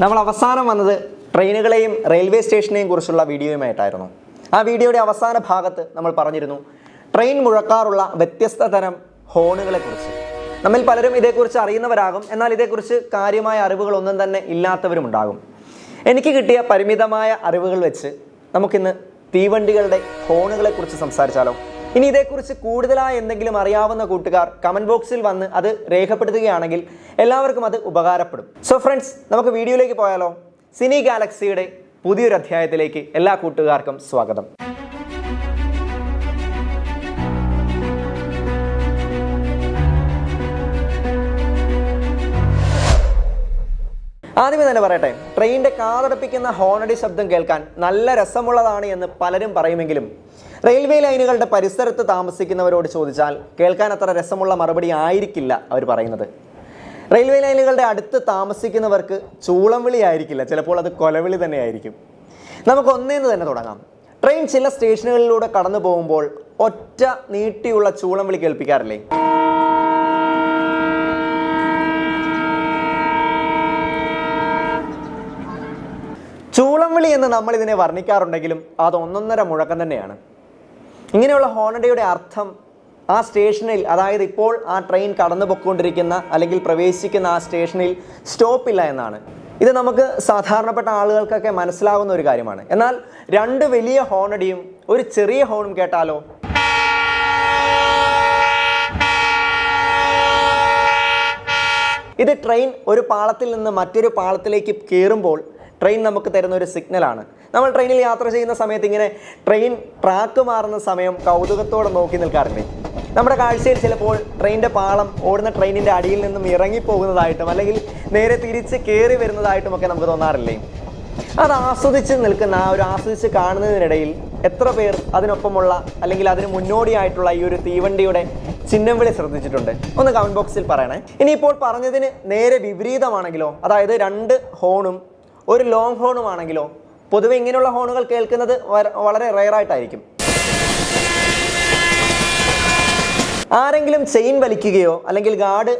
നമ്മൾ അവസാനം വന്നത് ട്രെയിനുകളെയും റെയിൽവേ സ്റ്റേഷനെയും കുറിച്ചുള്ള വീഡിയോയുമായിട്ടായിരുന്നു. ആ വീഡിയോയുടെ അവസാന ഭാഗത്ത് നമ്മൾ പറഞ്ഞിരുന്നു ട്രെയിൻ മുഴക്കാറുള്ള വ്യത്യസ്ത തരം ഹോണുകളെക്കുറിച്ച്. നമ്മിൽ പലരും ഇതേക്കുറിച്ച് അറിയുന്നവരാകും എന്നാൽ ഇതേക്കുറിച്ച് കാര്യമായ അറിവുകളൊന്നും തന്നെ ഇല്ലാത്തവരുമുണ്ടാകും. എനിക്ക് കിട്ടിയ പരിമിതമായ അറിവുകൾ വെച്ച് നമുക്കിന്ന് തീവണ്ടികളുടെ ഹോണുകളെക്കുറിച്ച് സംസാരിച്ചാലോ? ഇനി ഇതേക്കുറിച്ച് കൂടുതലായി എന്തെങ്കിലും അറിയാവുന്ന കൂട്ടുകാർ കമന്റ് ബോക്സിൽ വന്ന് അത് രേഖപ്പെടുത്തുകയാണെങ്കിൽ എല്ലാവർക്കും അത് ഉപകാരപ്പെടും. സോ ഫ്രണ്ട്സ് നമുക്ക് വീഡിയോയിലേക്ക് പോയാലോ? സിനി ഗാലക്സിയുടെ പുതിയൊരു അധ്യായത്തിലേക്ക് എല്ലാ കൂട്ടുകാർക്കും സ്വാഗതം. ആദ്യമേ തന്നെ പറയട്ടെ ട്രെയിനിന്റെ കാതടപ്പിക്കുന്ന ഹോണടി ശബ്ദം കേൾക്കാൻ നല്ല രസമുള്ളതാണ് എന്ന് പലരും പറയുമെങ്കിലും റെയിൽവേ ലൈനുകളുടെ പരിസരത്ത് താമസിക്കുന്നവരോട് ചോദിച്ചാൽ കേൾക്കാൻ അത്ര രസമുള്ള മറുപടി ആയിരിക്കില്ല അവർ പറയുന്നത്. റെയിൽവേ ലൈനുകളുടെ അടുത്ത് താമസിക്കുന്നവർക്ക് ചൂളം വിളി ആയിരിക്കില്ല. ചിലപ്പോൾ അത് കൊലവിളി തന്നെ ആയിരിക്കും നമുക്ക് ഒന്നേന്ന് തന്നെ തുടങ്ങാം. ട്രെയിൻ ചില സ്റ്റേഷനുകളിലൂടെ കടന്നു പോകുമ്പോൾ ഒറ്റ നീട്ടിയുള്ള ചൂളം വിളി കേൾപ്പിക്കാറില്ലേ? ചൂളം വിളി എന്ന് നമ്മൾ ഇതിനെ വർണിക്കാറുണ്ടെങ്കിലും അത് ഒന്നൊന്നര മുഴക്കം തന്നെയാണ്. ഇങ്ങനെയുള്ള ഹോണഡയുടെ അർത്ഥം ആ സ്റ്റേഷനിൽ അതായത് ഇപ്പോൾ ആ ട്രെയിൻ കടന്നു പൊയ്ക്കൊണ്ടിരിക്കുന്ന അല്ലെങ്കിൽ പ്രവേശിക്കുന്ന ആ സ്റ്റേഷനിൽ സ്റ്റോപ്പ് ഇല്ല എന്നാണ്. ഇത് നമുക്ക് സാധാരണപ്പെട്ട ആളുകൾക്കൊക്കെ മനസ്സിലാകുന്ന ഒരു കാര്യമാണ്. എന്നാൽ രണ്ട് വലിയ ഹോണടിയും ഒരു ചെറിയ ഹോണും കേട്ടാലോ? ഇത് ട്രെയിൻ ഒരു പാളത്തിൽ നിന്ന് മറ്റൊരു പാളത്തിലേക്ക് കയറുമ്പോൾ ട്രെയിൻ നമുക്ക് തരുന്ന ഒരു സിഗ്നലാണ്. നമ്മൾ ട്രെയിനിൽ യാത്ര ചെയ്യുന്ന സമയത്ത് ഇങ്ങനെ ട്രെയിൻ ട്രാക്ക് മാറുന്ന സമയം കൗതുകത്തോടെ നോക്കി നിൽക്കാറില്ലേ? നമ്മുടെ കാഴ്ചയിൽ ചിലപ്പോൾ ട്രെയിനിന്റെ പാളം ഓടുന്ന ട്രെയിനിന്റെ അടിയിൽ നിന്നും ഇറങ്ങിപ്പോകുന്നതായിട്ടും അല്ലെങ്കിൽ നേരെ തിരിച്ച് കയറി വരുന്നതായിട്ടും ഒക്കെ നമുക്ക് തോന്നാറില്ലേ? അത് ആസ്വദിച്ച് നിൽക്കുന്ന ആ ഒരു ആസ്വദിച്ച് കാണുന്നതിനിടയിൽ എത്ര പേർ അതിനൊപ്പമുള്ള അല്ലെങ്കിൽ അതിന് മുന്നോടിയായിട്ടുള്ള ഈ ഒരു തീവണ്ടിയുടെ ചിഹ്നം വിളി ശ്രദ്ധിച്ചിട്ടുണ്ട്? ഒന്ന് കമന്റ് ബോക്സിൽ പറയണേ. ഇനിയിപ്പോൾ പറഞ്ഞതിന് നേരെ വിപരീതമാണെങ്കിലോ അതായത് രണ്ട് ഹോണും ഒരു ലോങ് ഹോണും ആണെങ്കിലോ പൊതുവെ ഇങ്ങനെയുള്ള ഹോണുകൾ കേൾക്കുന്നത് വളരെ റയറായിട്ടായിരിക്കും ആരെങ്കിലും ചെയിൻ വലിക്കുകയോ അല്ലെങ്കിൽ ഗാർഡ്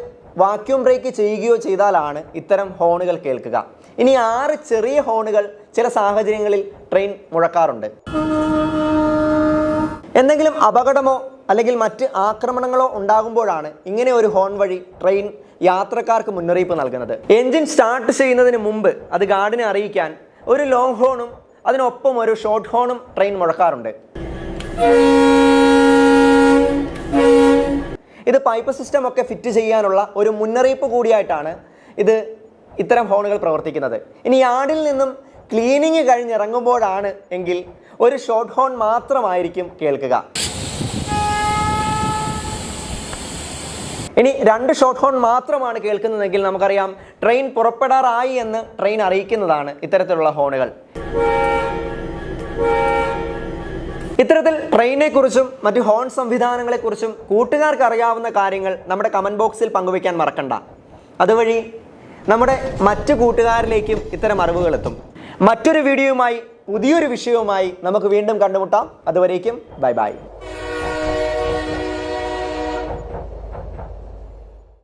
വാക്യൂം ബ്രേക്ക് ചെയ്യുകയോ ചെയ്താലാണ് ഇത്തരം ഹോണുകൾ കേൾക്കുക. ഇനി ആറ് ചെറിയ ഹോണുകൾ ചില സാഹചര്യങ്ങളിൽ ട്രെയിൻ മുഴക്കാറുണ്ട്. എന്തെങ്കിലും അപകടമോ അല്ലെങ്കിൽ മറ്റ് ആക്രമണങ്ങളോ ഉണ്ടാകുമ്പോഴാണ് ഇങ്ങനെ ഒരു ഹോൺ വഴി ട്രെയിൻ യാത്രക്കാർക്ക് മുന്നറിയിപ്പ് നൽകുന്നത്. എൻജിൻ സ്റ്റാർട്ട് ചെയ്യുന്നതിന് മുമ്പ് അത് ഗാർഡിനെ അറിയിക്കാൻ ഒരു ലോങ് ഹോണും അതിനൊപ്പം ഒരു ഷോർട്ട് ഹോണും ട്രെയിൻ മുഴക്കാറുണ്ട്. ഇത് പൈപ്പ് സിസ്റ്റം ഒക്കെ ഫിറ്റ് ചെയ്യാനുള്ള ഒരു മുന്നറിയിപ്പ് കൂടിയായിട്ടാണ് ഇത് ഇത്തരം ഹോണുകൾ പ്രവർത്തിക്കുന്നത്. ഇനി യാർഡിൽ നിന്നും ക്ലീനിങ് കഴിഞ്ഞിറങ്ങുമ്പോഴാണ് എങ്കിൽ ഒരു ഷോർട്ട് ഹോൺ മാത്രമായിരിക്കും കേൾക്കുക. ഇനി രണ്ട് ഷോർട്ട് ഹോൺ മാത്രമാണ് കേൾക്കുന്നതെങ്കിൽ നമുക്കറിയാം ട്രെയിൻ പുറപ്പെടാറായി എന്ന് ട്രെയിൻ അറിയിക്കുന്നതാണ് ഇത്തരത്തിലുള്ള ഹോണുകൾ ഇത്തരത്തിൽ ട്രെയിനെ കുറിച്ചും മറ്റ് ഹോൺ സംവിധാനങ്ങളെക്കുറിച്ചും കൂട്ടുകാർക്ക് അറിയാവുന്ന കാര്യങ്ങൾ നമ്മുടെ കമന്റ് ബോക്സിൽ പങ്കുവയ്ക്കാൻ മറക്കണ്ട. അതുവഴി നമ്മുടെ മറ്റു കൂട്ടുകാരിലേക്കും ഇത്തരം അറിവുകൾ എത്തും. മറ്റൊരു വീഡിയോയുമായി പുതിയൊരു വിഷയവുമായി നമുക്ക് വീണ്ടും കണ്ടുമുട്ടാം. അതുവരേക്കും ബൈ ബൈ